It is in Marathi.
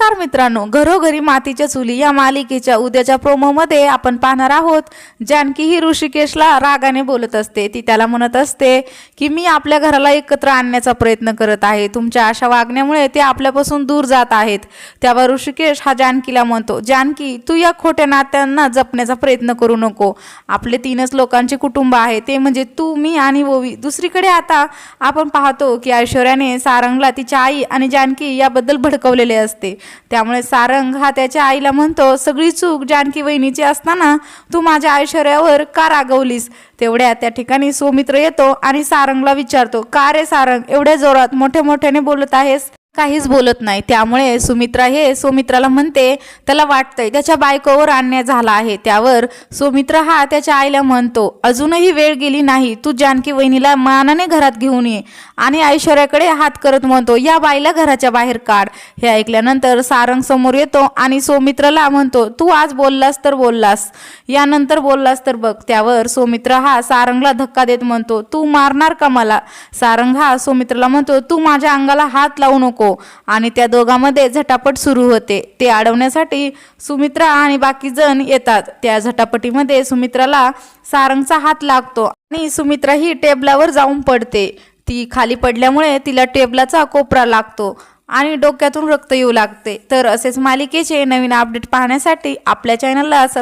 नमस्कार मित्रांनो घरोघरी मातीच्या चुली या मालिकेच्या उद्याच्या प्रोमोमध्ये आपण पाहणार आहोत. जानकी ही ऋषिकेशला रागाने बोलत असते. ती त्याला म्हणत असते की मी आपल्या घराला एकत्र आणण्याचा प्रयत्न करत आहे. तुमच्या अशा वागण्यामुळे ते आपल्यापासून दूर जात आहेत. त्यावर ऋषिकेश हा जानकीला म्हणतो जानकी तू या खोट्या नात्यांना जपण्याचा प्रयत्न करू नको. आपले तीनच लोकांचे कुटुंब आहे. ते म्हणजे तू मी आणि ओवी. दुसरीकडे आता आपण पाहतो की ऐश्वर्याने सारंगला तिच्या आई आणि जानकी याबद्दल भडकवलेले असते. त्यामुळे सारंग हा त्याच्या आईला म्हणतो सगळी चूक जानकी वहिनीची असताना तू माझ्या ऐश्वर्यावर का रागवलीस? तेवढ्या त्या ठिकाणी सौमित्र येतो आणि सारंगला विचारतो का रे सारंग एवढ्या जोरात मोठ्या मोठ्याने बोलत आहेस? काहीच बोलत नाही. त्यामुळे सुमित्रा हे सुमित्राला म्हणते त्याला वाटतंय त्याच्या बायकोवर अन्याय झाला आहे. त्यावर सुमित्रा हा त्याच्या आईला म्हणतो अजूनही वेळ गेली नाही. तू जानकी वहिनीला मानाने घरात घेऊन ये आणि ऐश्वर्याकडे हात करत म्हणतो या बाईला घराच्या बाहेर काढ. हे ऐकल्यानंतर सारंग समोर येतो आणि सौमित्राला म्हणतो तू आज बोललास तर बोललास. यानंतर बोललास तर बघ. त्यावर सौमित्र हा सारंगला धक्का देत म्हणतो तू मारणार का मला? सारंग हा सौमित्राला म्हणतो तू माझ्या अंगाला हात लावू नको. आणि त्या दोघांमध्ये झटापट सुरू होते. ते अडवण्यासाठी सुमित्रा आणि बाकी जण येतात. त्या झटापटीमध्ये सुमित्राला सारंगचा हात लागतो आणि सुमित्रा ही टेबलावर जाऊन पडते. ती खाली पडल्यामुळे तिला टेबलाचा कोपरा लागतो आणि डोक्यातून रक्त येऊ लागते. तर असेच मालिकेचे नवीन अपडेट पाहण्यासाठी आपल्या चॅनलला असं